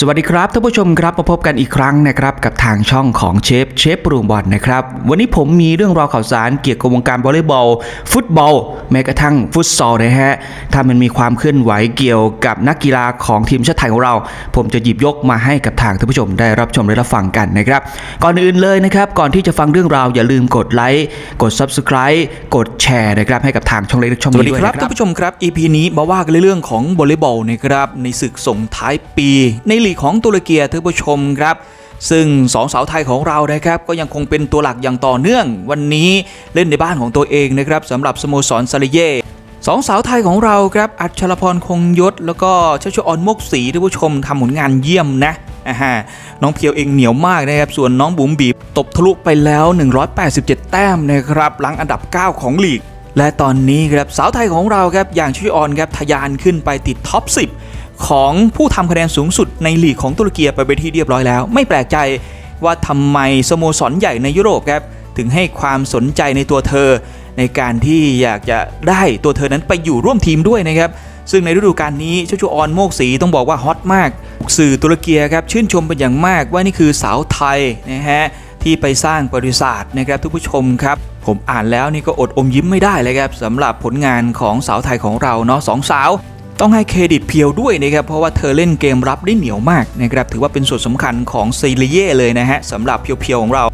สวัสดีครับท่านผู้ชมครับมาพบกันอีกครั้งนะครับกับทางช่องของเชฟเชฟปรุงบอลนะครับวันนี้ผมมีเรื่องราวข่าวสารเกี่ยวกับวงการวอลเลย์บอล ฟุตบอล แม้กระทั่งฟุตซอลนะฮะถ้ามันมีความเคลื่อนไหวเกี่ยวกับนักกีฬาของทีมชาติไทยของเรา ผมจะหยิบยกมาให้กับทางท่านผู้ชมได้รับชมและรับฟังกันนะครับก่อนอื่นเลยนะครับก่อนที่จะฟังเรื่องราวอย่าลืมกดไลค์กด Subscribe กดแชร์นะครับให้กับทางช่องเล็กช่องสวัสนี้ด้วยครับท่านผู้ชมครับ EP นี้มาว่ากันเรื่องของวอลเลย์บอลนะครับในศึกส่งท้ายปีในลีกของตุรกีท่านผู้ชมครับซึ่งสองสาวไทยของเรานะครับก็ยังคงเป็นตัวหลักอย่างต่อเนื่อง วันนี้เล่นในบ้านของตัวเองนะครับสำหรับสโมสรซาลิเย่สองสาวไทยของเราครับอัชรพรคงยศ แล้วก็เชชออนมกศรีท่านผู้ชมทำผลงานเยี่ยมนะอ่าฮะน้องเพียวเองเหนียวมากนะครับส่วนน้องบุ๋มบีบตบทะลุไปแล้ว 187 แต้มนะครับหลังอันดับ 9 ของลีก และตอนนี้ครับสาวไทยของเราครับอย่างชุยออนครับทะยานขึ้นไปติดท็อป 10 ของผู้ทำคะแนนสูงสุดในลีกของตุรกีไปเป็นที่เรียบร้อยแล้ว ไม่แปลกใจว่าทำไมสโมสรใหญ่ในยุโรปครับถึงให้ความสนใจในตัวเธอ ในการที่อยากจะได้ตัวเธอนั้นไปอยู่ร่วมทีมด้วยนะครับซึ่งในฤดูกาลนี้ชุชุออนโมกศรีต้องบอกว่าฮอตมาก สื่อตุรกีครับชื่นชมเป็นอย่างมากว่านี่คือสาวไทยนะฮะที่ไปสร้างบริษัทนะครับทุกผู้ชมครับผมอ่านแล้วนี่ก็อดอมยิ้มไม่ได้เลยครับสำหรับผลงานของสาวไทยของเราเนาะสองสาว ต้องให้เครดิตเพียวด้วยนะครับเพราะว่าเธอเล่นเกมรับได้เหนียวมากนะครับถือว่าเป็นส่วนสำคัญของซีรีเย่เลยนะฮะสำหรับเพียวๆของเรา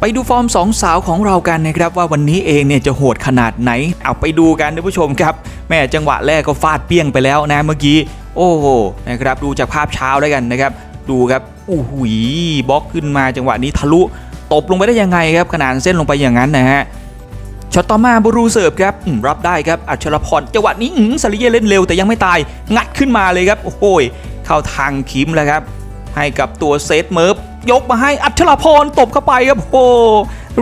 ไปดูฟอร์มสองสาวของเรากันนะครับว่าวันนี้เองเนี่ยจะโหดขนาดไหน เอาไปดูกันท่านผู้ชมครับแม่จังหวะแรกก็ฟาดเปี้ยงไปแล้วนะเมื่อกี้โอ้โหนะครับดูจากภาพเช้าแล้วกันนะครับดูครับโอ้โหบล็อกขึ้นมาจังหวะนี้ทะลุตบลงไปได้ยังไงครับขนาดเส้นลงไปอย่างนั้นนะฮะ ช็อตต่อมาบูรูเสิร์ฟครับรับได้ครับอัชรพรจังหวะนี้อืมซาริเย่เล่นเร็วแต่ยังไม่ตาย งัดขึ้นมาเลยครับ โอ้โหยเข้าทางคิมแล้วครับ ให้กับตัวเซตเมิร์ฟยกมาให้อัชรพรตบเข้าไปครับโอ้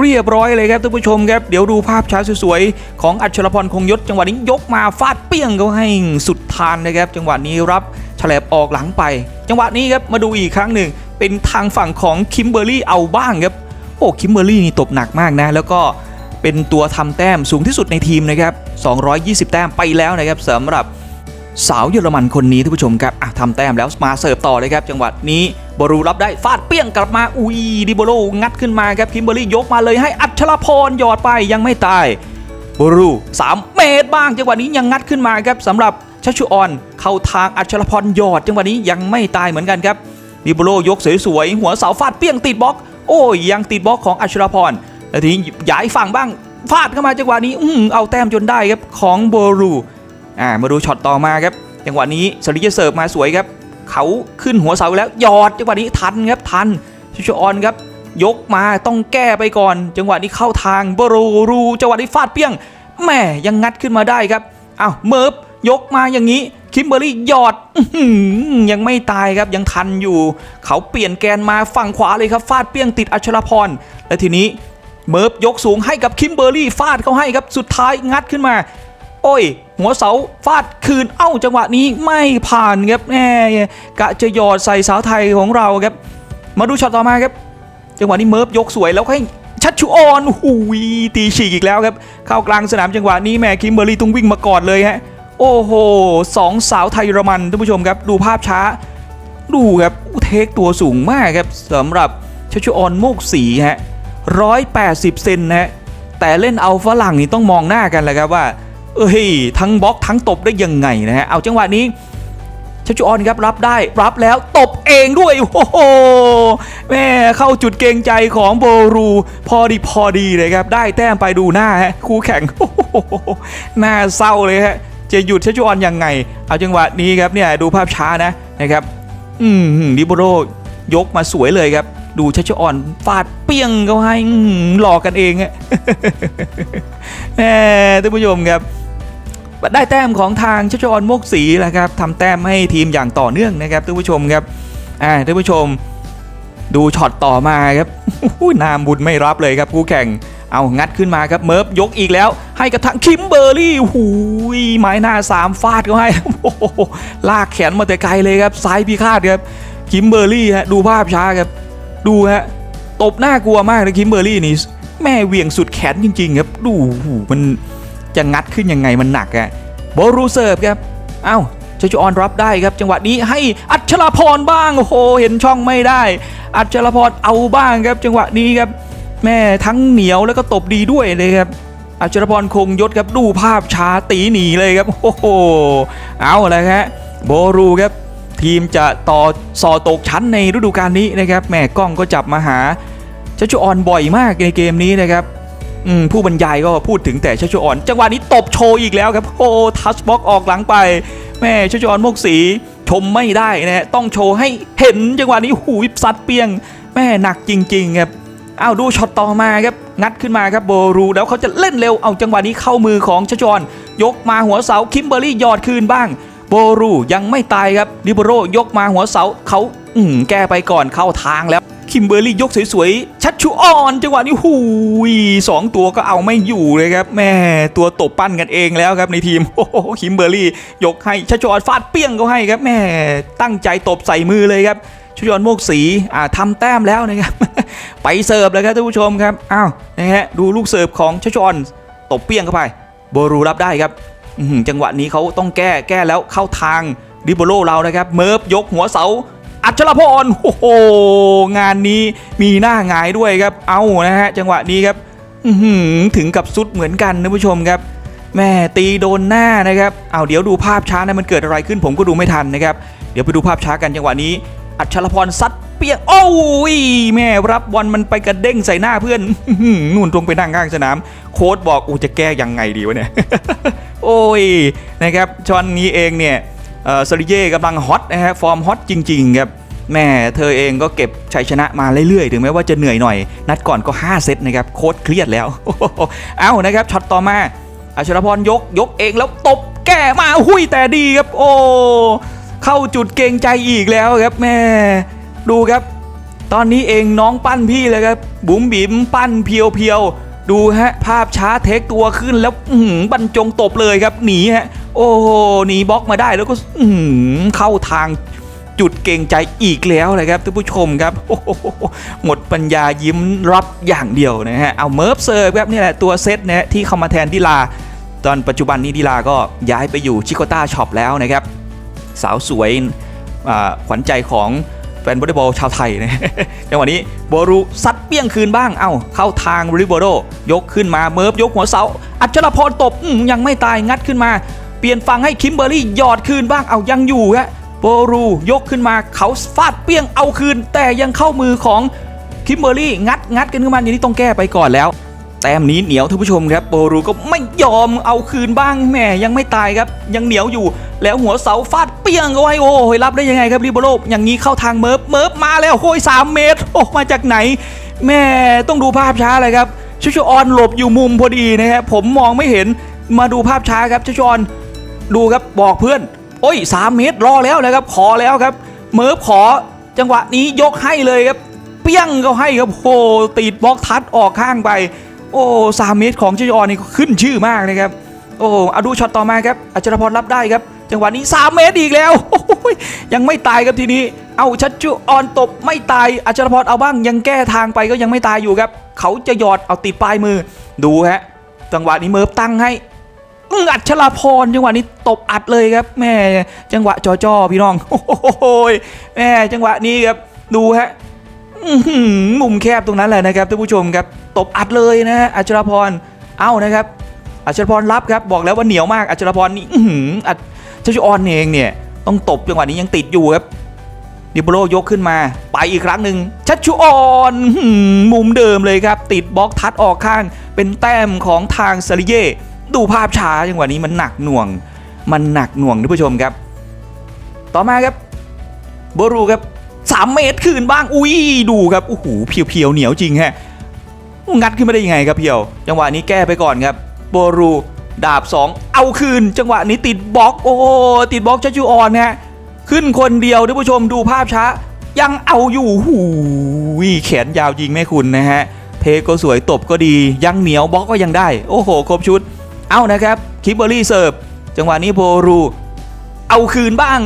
เรียบร้อยเลยครับท่านผู้ชมครับ เดี๋ยวดูภาพช้าสวยๆ ของอัชรพรคงยศจังหวะนี้ยกมาฟาดเปี้ยงเขาให้สุดทานนะครับ จังหวะนี้รับฉลบออกหลังไป จังหวะนี้ครับมาดูอีกครั้งหนึ่งเป็นทางฝั่งของคิมเบอร์รี่เอาบ้างครับโอ้คิมเบอร์รี่นี่ตบหนักมากนะ แล้วก็ เป็นตัวทำแต้มสูงที่สุดในทีมนะครับ220 แต้มไปแล้วนะครับสำหรับสาวเยอรมันคนนี้ท่านผู้ชมครับอะทำแต้มแล้วมาเสิร์ฟต่อเลยครับ จังหวะนี้บรูรับได้ฟาดเปี้ยงกลับมาอุ้ยดิโบโลงัดขึ้นมาครับคิมเบอร์รี่ยกมาเลยให้อัชรพรหยอดไปยังไม่ตายบรู3 เมตรบ้างจังหวะนี้ยังงัดขึ้นมาครับสำหรับชัชชุออนเข้าทางอัชรพรหยอด จังหวะนี้ยังไม่ตายเหมือนกันครับดิโบโลยกสวยๆหัวเสาฟาดเปี้ยงติดบล็อก โอ้ยยังติดบล็อกของอัชรพร แล้วทีนี้ย้ายฝั่งบ้างฟาดเข้ามาจังหวะนี้อืเอาแต้มจนได้ครับของโบรูอ่ามาดูช็อตต่อมาครับจังหวะนี้สลิเยเสิร์ฟมาสวยครับ เขาขึ้นหัวเสาแล้วหยอดจังหวะนี้ทันครับทันชิชออนครับ ยกมาต้องแก้ไปก่อน จังหวะนี้เข้าทางโบรูรูจังหวะนี้ฟาดเปี้ยงแหม่ยังงัดขึ้นมาได้ครับอ้าวเมิร์ฟยกมาอย่างนี้คิมเบอร์รี่หยอดยังไม่ตายครับยังทันอยู่ เขาเปลี่ยนแกนมาฝั่งขวาเลยครับฟาดเปี้ยงติดอัชรพร และทีนี้ เมิร์ฟยกสูงให้กับคิมเบอร์รี่ฟาดเขาให้ครับสุดท้ายงัดขึ้นมา โอ้ย หัวเสาฟาดคืนเอ้าจังหวะนี้ไม่ผ่านครับแหมกะจะหยอดใส่สาวไทยของเราครับ มาดูช็อตต่อมาครับ จังหวะนี้เมิร์ฟยกสวยแล้วให้ชัดชูออนหูยตีฉีกอีกแล้วครับ เข้ากลางสนามจังหวะนี้แม่คิมเบอร์รี่ต้องวิ่งมาก่อนเลยฮะโอ้โหสองสาวไทยเยอรมันท่านผู้ชมครับ ดูภาพช้า ดูครับเทคตัวสูงมากครับสำหรับชัชชูออนโมกสีฮะ 180 เซนนะฮะแต่เล่นเอาฝรั่งนี่ต้องมองหน้ากันแหละครับว่า เอ้ย ทั้งบล็อกทั้งตบได้ยังไงนะฮะ เอาจังหวะนี้ชัชชูออนครับรับได้รับแล้วตบเองด้วย โอ้โหแม่เข้าจุดเกรงใจของโบรู พอดีพอดีเลยครับ ได้แต้มไปดูหน้าฮะคู่แข่งโอ้โหหน้าเศร้าเลยฮะจะหยุดชัชชูออนยังไง เอาจังหวะนี้ครับเนี่ยดูภาพช้านะนะครับ อืมดิโบโรยกมาสวยเลยครับ ดูชัชออนฟาด เปี้ยงเขาให้หลอกกันเองฮะท่านผู้ชมครับได้แต้มของทางชัชออนโมกศรีแหละครับทำแต้มให้ทีมอย่างต่อเนื่องนะครับท่านผู้ชมครับอ่าท่านผู้ชม ดูช็อตต่อมาครับนามบุญไม่รับเลยครับคู่แข่งเอางัดขึ้นมาครับเมิร์ฟยกอีกแล้ว ให้กับทางคิมเบอร์รี่หูยไม้หน้าสามฟาดเขาให้ลากแขนมาแต่ไกลเลยครับซ้ายพิฆาตครับคิมเบอร์รี่ฮะดูภาพช้าครับ ดูฮะ ตบหน้ากลัวมากนะคิมเบอร์รี่นี่แม่เวียงสุดแขนจริงๆครับ ดูหูมันจะงัดขึ้นยังไงมันหนักอะโบรูเซิร์ฟครับ เอ้าชาชุออนรับได้ครับ จังหวะนี้ให้อัชรพรบ้างโอ้โหเห็นช่องไม่ได้ อัชรพรเอาบ้างครับ จังหวะนี้ครับ แม่ทั้งเหนียวแล้วก็ตบดีด้วยเลยครับอัชรพรคงยศครับดูภาพช้าตีหนีเลยครับโอ้โหเอาเลยครับโบรูครับ ทีมจะต่อสอตกชั้นในฤดูกาลนี้นะครับแม่กล้องก็จับมาหาชัชชุออนบ่อยมากในเกมนี้นะครับผู้บรรยายก็พูดถึงแต่ชัชชุออนจังหวะนี้ตบโชว์อีกแล้วครับโอ้ทัชบ็อกออกหลังไป แม่ชัชชุออนโมกสีชมไม่ได้นะต้องโชว์ให้เห็นจังหวะนี้หูยซัดเปียง แม่หนักจริง ๆ ครับเอาดูช็อตต่อมาครับงัดขึ้นมาครับโบรูแล้วเขาจะเล่นเร็วเอาจังหวะนี้เข้ามือของชจอนยกมาหัวเสาคิมเบอร์รี่หยอดคืนบ้าง โบรูยังไม่ตายครับดิโบโรยกมาหัวเสาเขาอืมแก้ไปก่อนเข้าทางแล้ว คิมเบอร์รี่ยกสวยๆ ชัดชูออนจังหวะนี้หูยสองตัวก็เอาไม่อยู่เลยครับแม่ตัวตบปั้นกันเองแล้วครับในทีมโอ้โหคิมเบอร์รี่ยกให้ชัดชูออนฟาดเปี้ยงเขาให้ครับแม่ตั้งใจตบใส่มือเลยครับชัชวอนโมกสีอ่าทำแต้มแล้วนะครับ ไปเสิร์ฟเลยครับท่านผู้ชมครับ อ้าว นะฮะ ดูลูกเสิร์ฟของชัชวอน ตบเปี้ยงเข้าไป โบรูรับได้ครับ จังหวะนี้เขาต้องแก้แก้แล้วเข้าทางดิโบโลเรานะครับเมิร์ฟยกหัวเสา อัชรพรโอ้โหงานนี้มีหน้าหงายด้วยครับ เอานะฮะจังหวะนี้ครับถึงกับสุดเหมือนกันนะผู้ชมครับแม่ตีโดนหน้านะครับเอาเดี๋ยวดูภาพช้านะมันเกิดอะไรขึ้นผมก็ดูไม่ทันนะครับ เดี๋ยวไปดูภาพช้ากันจังหวะนี้ อัชรพรซัดเปียกโอ้ยแม่รับบอลมันไปกระเด้งใส่หน้าเพื่อนนู่นตรงไปนั่งข้างสนาม โค้ดบอกอูจะแก้ยังไงดีวะเนี่ย โอ้ยนะครับชอนนี้เองเนี่ยเอ่อซาริเย่กำลังฮอตนะฮะฟอร์มฮอตจริงๆครับแม่เธอเองก็เก็บชัยชนะมาเรื่อยๆ ถึงแม้ว่าจะเหนื่อยหน่อย นัดก่อนก็ 5 เซตนะครับโค้ดเครียดแล้ว เอ้านะครับช็อตต่อมาอัชรพรยกยกเองแล้วตบแก้มาหุยแต่ดีครับโอ้เข้าจุดเกงใจอีกแล้วครับแม่ดูครับ ตอนนี้เองน้องปั้นพี่เลยครับบุ๋มบิ๋มปั้นเพียวเพียว ดูฮะ ภาพช้าเทคตัวขึ้นแล้วอื้อหือบรรจงตบเลยครับหนีฮะ โอ้โหหนีบล็อกมาได้แล้วก็อื้อหือเข้าทางจุดเกรงใจอีกแล้วเลยครับท่านผู้ชมครับโอ้โหหมดปัญญายิ้มรับอย่างเดียวนะฮะเอาเมิร์ฟเซิร์ฟครับนี่แหละตัวเซตนะฮะที่เข้ามาแทนดิลา ตอนปัจจุบันนี้ดิลาก็ย้ายไปอยู่ชิโกต้าช็อปแล้วนะครับ สาวสวยขวัญใจของ ฟนวอลเลย์บอลชาวไทยนะจังหวะนี้โบรูซัดเปี้ยงคืนบ้าง เอ้า เข้าทางริโบโด ยกขึ้นมาเมิร์ฟยกหัวเสา อัจฉรพรตบยังไม่ตายงัดขึ้นมา เปลี่ยนฝั่งให้คิมเบอร์รี่หยอดคืนบ้าง เอายังอยู่ฮะโบรูยกขึ้นมาเขาฟาดเปี้ยงเอาคืน แต่ยังเข้ามือของคิมเบอร์รี่งัดงัดกันขึ้นมาอย่างนี้ต้องแก้ไปก่อนแล้ว แต้มนี้เหนียวท่านผู้ชมครับโบรูก็ไม่ยอมเอาคืนบ้างแหม่ยังไม่ตายครับ ยังเหนียวอยู่ แล้วหัวเสาฟาดเปี้ยงเอาไว้โอ้ยรับได้ยังไงครับริโบโลอย่างนี้เข้าทางเมิร์ฟเมิร์ฟมาแล้วโอ้ยสามเมตรโอ้มาจากไหนแม่ต้องดูภาพช้าเลยครับชุชออนหลบอยู่มุมพอดีนะฮะผมมองไม่เห็นมาดูภาพช้าครับชุชออนดูครับบอกเพื่อน โอ้ยสามเมตรรอแล้วนะครับ ขอแล้วครับ เมิร์ฟขอจังหวะนี้ยกให้เลยครับ เปี้ยงก็ให้ครับโอ้ติดบล็อกทัดออกข้างไป โอ้สามเมตรของชยอนี่ขึ้นชื่อมากนะครับ โอ้เอาดูช็อตต่อมาครับอัชรพรรับได้ครับ จังหวะนี้ 3 เมตรอีกแล้ว ยังไม่ตายครับทีนี้ เอาชัดจุออนตบไม่ตายอัชรพรเอาบ้างยังแก้ทางไปก็ยังไม่ตายอยู่ครับ เขาจะหยอดเอาติดปลายมือ ดูฮะ จังหวะนี้เมิร์ฟตั้งให้อื้ออัชราพรจังหวะนี้ตบอัดเลยครับแม่จังหวะจอจอพี่น้องโอ้โหแม่จังหวะนี้ครับดูฮะ มุมแคบตรงนั้นแหละนะครับท่านผู้ชมครับตบอัดเลยนะฮะอัชรพรเอ้านะครับอัชรพรรับครับบอกแล้วว่าเหนียวมากอัชรพรนี่อื้มชัดชัชออนเองเนี่ยต้องตบจังหวะนี้ยังติดอยู่ครับดิโบโลยกขึ้นมา ไปอีกครั้งหนึ่งชัชชุออนมุมเดิมเลยครับ ติดบล็อกทัดออกข้าง เป็นแต้มของทางซาริเย่ดูภาพช้าจังหวะนี้มันหนักหน่วง มันหนักหน่วงท่านผู้ชมครับ ต่อมาครับโบรูครับ สามเมตรคืนบ้าง อุ้ยดูครับโอ้โหเพียวๆเหนียวจริงฮะงัดขึ้นมาได้ยังไงครับเพียวจังหวะนี้แก้ไปก่อนครับโบรูดาบ 2 เอาคืน จังหวะนี้ติดบล็อกโอ้ติดบล็อกชัชจูออนฮะขึ้นคนเดียวท่านผู้ชมดูภาพช้า ยังเอาอยู่หูยแขนยาวยิงแม่คุณนะฮะเทก็สวยตบก็ดียังเหนียวบล็อกก็ยังได้ โอ้โห ครบชุด เอานะครับคิปเบอรี่เสิร์ฟจังหวะนี้โบรูเอาคืนบ้าง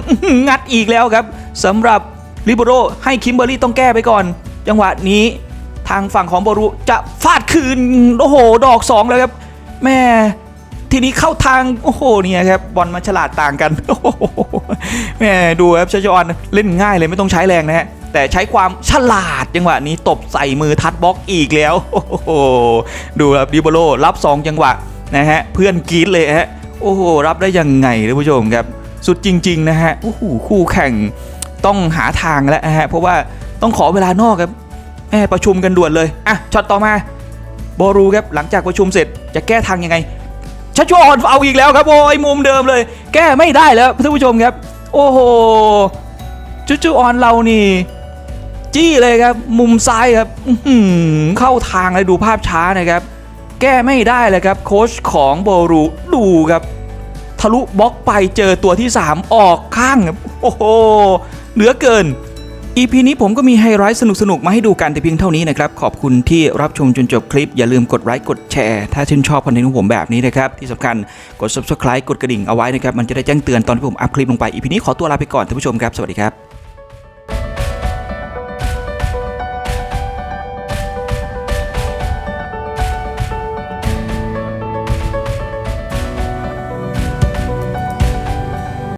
งัดอีกแล้วครับสำหรับ ลิโบโรให้คิมเบอร์รี่ต้องแก้ไปก่อน จังหวะนี้ทางฝั่งของโบรูจะฟาดคืน โอ้โห ดอก 2 แล้วครับ แม่ทีนี้เข้าทาง โอ้โหเนี่ยครับบอลมันฉลาดต่างกันโอ้โหแม่ดูครับชาชออนเล่นง่ายเลยไม่ต้องใช้แรงนะฮะแต่ใช้ความฉลาดจังหวะนี้ตบใส่มือทัดบล็อกอีกแล้วโอ้โหดูครับดิโบโลรับ 2 จังหวะนะฮะเพื่อนกรีดเลยฮะโอ้โหรับได้ยังไงท่านผู้ชมครับ สุดจริง ๆ นะฮะโอ้โหคู่แข่ง ต้องหาทางแล้วนะฮะเพราะว่าต้องขอเวลานอกครับแม่ประชุมกันด่วนเลยอะช็อตต่อมาบอรูครับหลังจากประชุมเสร็จจะแก้ทางยังไงชัชวอนเอาอีกแล้วครับโอ้ยมุมเดิมเลย แก้ไม่ได้แล้วท่านผู้ชมครับ โอ้โหจุจูออนเรานี่ จี้เลยครับ มุมซ้ายครับอืเข้าทางเลยดูภาพช้านะครับ แก้ไม่ได้เลยครับ โค้ชของโบรูดูครับ ทะลุบล็อกไปเจอตัวที่ 3 ออกข้างครับโอ้โห เหลือเกิน EP นี้ผมก็มีไฮไลท์สนุกๆ มาให้ดูกันแต่เพียงเท่านี้นะครับ ขอบคุณที่รับชมจนจบคลิป อย่าลืมกดไลค์กดแชร์ ถ้าชื่นชอบคอนเทนต์ของผมแบบนี้นะครับ ที่สำคัญกด subscribe กดกระดิ่งเอาไว้นะครับ มันจะได้แจ้งเตือนตอนที่ผมอัพคลิปลงไป EP นี้ขอตัวลาไปก่อนท่านผู้ชมครับ สวัสดีครับ